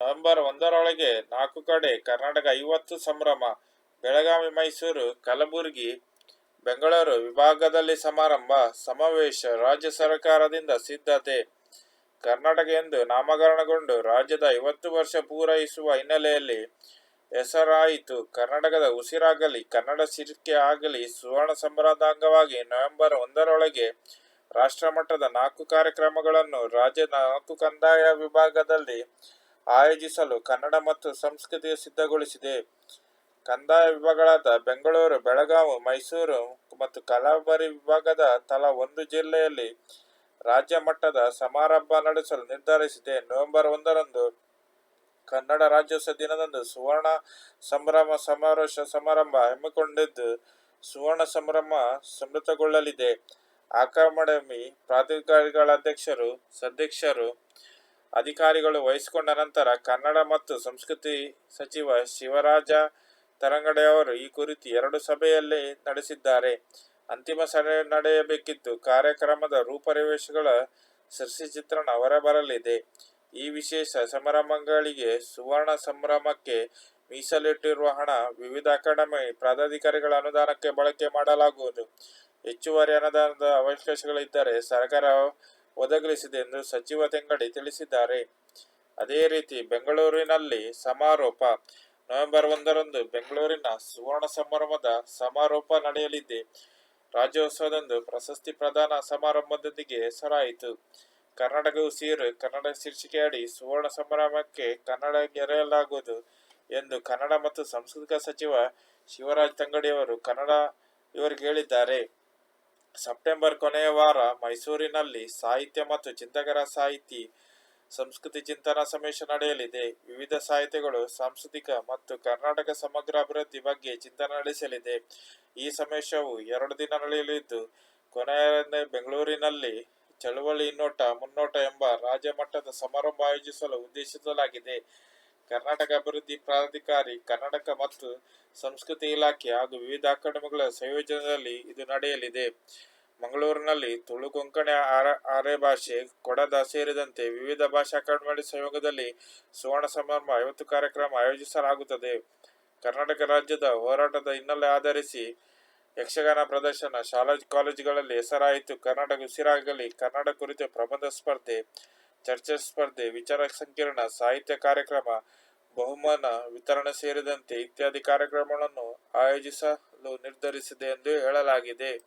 November ಒಂದರೊಳಗೆ ನಾಲ್ಕು ಕಡೆ ಕರ್ನಾಟಕ ಐವತ್ತು ಸಂಭ್ರಮ, ಬೆಳಗಾವಿ, ಮೈಸೂರು, ಕಲಬುರಗಿ, ಬೆಂಗಳೂರು ವಿಭಾಗದಲ್ಲಿ ಸಮಾರಂಭ, ಸಮಾವೇಶ ರಾಜ್ಯ ಸರ್ಕಾರದಿಂದ ಸಿದ್ಧತೆ. ಕರ್ನಾಟಕ ಎಂದು ನಾಮಕರಣಗೊಂಡು ರಾಜ್ಯದ ಐವತ್ತು ವರ್ಷ ಪೂರೈಸುವ ಹಿನ್ನೆಲೆಯಲ್ಲಿ ಹೆಸರಾಯಿತು. ಕರ್ನಾಟಕದ ಉಸಿರಾಗಲಿ, ಕನ್ನಡ ಸಿರಿಕೆ ಆಗಲಿ ಸುವರ್ಣ ಸಂಭ್ರಮದ ಅಂಗವಾಗಿ ನವೆಂಬರ್ ಒಂದರೊಳಗೆ ರಾಷ್ಟ್ರಮಟ್ಟದ ನಾಲ್ಕು ಕಾರ್ಯಕ್ರಮಗಳನ್ನು ರಾಜ್ಯದ ನಾಲ್ಕು ಕಂದಾಯ ವಿಭಾಗದಲ್ಲಿ ಆಯೋಜಿಸಲು ಕನ್ನಡ ಮತ್ತು ಸಂಸ್ಕೃತಿ ಸಿದ್ಧಗೊಳಿಸಿದೆ. ಕಂದಾಯ ವಿಭಾಗಗಳಾದ ಬೆಂಗಳೂರು, ಬೆಳಗಾವಿ, ಮೈಸೂರು ಮತ್ತು ಕಲಬುರಗಿ ವಿಭಾಗದ ತಲಾ ಒಂದು ಜಿಲ್ಲೆಯಲ್ಲಿ ರಾಜ್ಯ ಮಟ್ಟದ ಸಮಾರಂಭ ನಡೆಸಲು ನಿರ್ಧರಿಸಿದೆ. ನವೆಂಬರ್ ಒಂದರಂದು ಕನ್ನಡ ರಾಜ್ಯೋತ್ಸವ ದಿನದಂದು ಸುವರ್ಣ ಸಂಭ್ರಮ ಸಮಾರೋಶ ಸಮಾರಂಭ ಹಮ್ಮಿಕೊಂಡಿದ್ದು, ಸುವರ್ಣ ಸಂಭ್ರಮ ಸಮೃತಗೊಳ್ಳಲಿದೆ ಅಕಾಡೆಮಿ ಪ್ರಾಧಿಕಾರಿಗಳ ಅಧ್ಯಕ್ಷರು, ಸದಸ್ಯರು ಅಧಿಕಾರಿಗಳು ವಹಿಸಿಕೊಂಡ ನಂತರ ಕನ್ನಡ ಮತ್ತು ಸಂಸ್ಕೃತಿ ಸಚಿವ ಶಿವರಾಜ ತರಂಗಡೆಯವರು ಈ ಕುರಿತು ಎರಡು ಸಭೆಯಲ್ಲಿ ನಡೆಸಿದ್ದಾರೆ. ಅಂತಿಮ ಸಭೆ ನಡೆಯಬೇಕಿದ್ದು ಕಾರ್ಯಕ್ರಮದ ರೂಪರೇಷೆಗಳ ಚಿತ್ರಣ ಹೊರಬರಲಿದೆ ಈ ವಿಶೇಷ ಸಮಾರಂಭಗಳಿಗೆ ಸುವರ್ಣ ಸಂಭ್ರಮಕ್ಕೆ ಮೀಸಲಿಟ್ಟಿರುವ ಹಣ ವಿವಿಧ ಅಕಾಡೆಮಿ ಪ್ರಾಧಿಕಾರಿಗಳ ಅನುದಾನಕ್ಕೆ ಬಳಕೆ ಮಾಡಲಾಗುವುದು. ಹೆಚ್ಚುವರಿ ಅನುದಾನದ ಅವಕಾಶಗಳಿದ್ದರೆ ಸರ್ಕಾರ ಒದಗಿಸಲಿದೆ ಎಂದು ಸಚಿವ ತೆಂಗಡಿ ತಿಳಿಸಿದ್ದಾರೆ. ಅದೇ ರೀತಿ ಬೆಂಗಳೂರಿನಲ್ಲಿ ಸಮಾರೋಪ. ನವೆಂಬರ್ ಒಂದರಂದು ಬೆಂಗಳೂರಿನ ಸುವರ್ಣ ಸಂಭ್ರಮದ ಸಮಾರೋಪ ನಡೆಯಲಿದೆ. ರಾಜ್ಯೋತ್ಸವದಂದು ಪ್ರಶಸ್ತಿ ಪ್ರದಾನ ಸಮಾರಂಭದೊಂದಿಗೆ ಹೆಸರಾಯಿತು. ಕರ್ನಾಟಕ ಉಸಿರು ಕನ್ನಡ ಶೀರ್ಷಿಕೆಯಡಿ ಸುವರ್ಣ ಸಂಭ್ರಮಕ್ಕೆ ಕನ್ನಡ ಗೆರೆಯಲಾಗುವುದು ಎಂದು ಕನ್ನಡ ಮತ್ತು ಸಾಂಸ್ಕೃತಿಕ ಸಚಿವ ಶಿವರಾಜ್ ತಂಗಡಿಯವರು ಕನ್ನಡ ಇವರಿಗೆ ಹೇಳಿದ್ದಾರೆ. ಸೆಪ್ಟೆಂಬರ್ ಕೊನೆಯ ವಾರ ಮೈಸೂರಿನಲ್ಲಿ ಸಾಹಿತ್ಯ ಮತ್ತು ಚಿಂತಕರ ಸಾಹಿತಿ, ಸಂಸ್ಕೃತಿ ಚಿಂತನಾ ಸಮಾವೇಶ ನಡೆಯಲಿದೆ. ವಿವಿಧ ಸಾಹಿತ್ಯಗಳು ಸಾಂಸ್ಕೃತಿಕ ಮತ್ತು ಕರ್ನಾಟಕ ಸಮಗ್ರ ಅಭಿವೃದ್ಧಿ ಬಗ್ಗೆ ಚಿಂತನೆ ನಡೆಸಲಿದೆ. ಈ ಸಮಾವೇಶವು ಎರಡು ದಿನ ನಡೆಯಲಿದ್ದು ಕೊನೆಯ ಬೆಂಗಳೂರಿನಲ್ಲಿ ಚಳುವಳಿ ನೋಟ ಮುನ್ನೋಟ ಎಂಬ ರಾಜ್ಯ ಮಟ್ಟದ ಸಮಾರಂಭ ಆಯೋಜಿಸಲು ಉದ್ದೇಶಿಸಲಾಗಿದೆ. ಕರ್ನಾಟಕ ಅಭಿವೃದ್ಧಿ ಪ್ರಾಧಿಕಾರಿ, ಕರ್ನಾಟಕ ಮತ್ತು ಸಂಸ್ಕೃತಿ ಇಲಾಖೆ ಹಾಗೂ ವಿವಿಧ ಅಕಾಡೆಮಿಗಳ ಸಂಯೋಜನೆಯಲ್ಲಿ ಇದು ನಡೆಯಲಿದೆ. ಮಂಗಳೂರಿನಲ್ಲಿ ತುಳು ಕೊಂಕಣಿ ಆರೆ ಭಾಷೆ ಕೊಡದ ಸೇರಿದಂತೆ ವಿವಿಧ ಭಾಷಾ ಅಕಾಡೆಮಿಗಳ ಸಹಯೋಗದಲ್ಲಿ ಸುವರ್ಣ ಸಮಾರಂಭ ಐವತ್ತು ಕಾರ್ಯಕ್ರಮ ಆಯೋಜಿಸಲಾಗುತ್ತದೆ. ಕರ್ನಾಟಕ ರಾಜ್ಯದ ಹೋರಾಟದ ಹಿನ್ನೆಲೆ ಆಧರಿಸಿ ಯಕ್ಷಗಾನ ಪ್ರದರ್ಶನ, ಶಾಲಾ, ಕಾಲೇಜುಗಳಲ್ಲಿ ಹೆಸರಾಯಿತು. ಕರ್ನಾಟಕ ಉಸಿರಾಗಲಿ, ಕನ್ನಡ ಕುರಿತು ಪ್ರಬಂಧ ಸ್ಪರ್ಧೆ ಚರ್ಚೆ ಸ್ಪರ್ಧೆ, ವಿಚಾರ ಸಂಕಿರಣ, ಸಾಹಿತ್ಯ ಕಾರ್ಯಕ್ರಮ, ಬಹುಮಾನ ವಿತರಣೆ ಸೇರಿದಂತೆ ಇತ್ಯಾದಿ ಕಾರ್ಯಕ್ರಮಗಳನ್ನು ಆಯೋಜಿಸಲು ನಿರ್ಧರಿಸಿದೆ ಎಂದು ಹೇಳಲಾಗಿದೆ.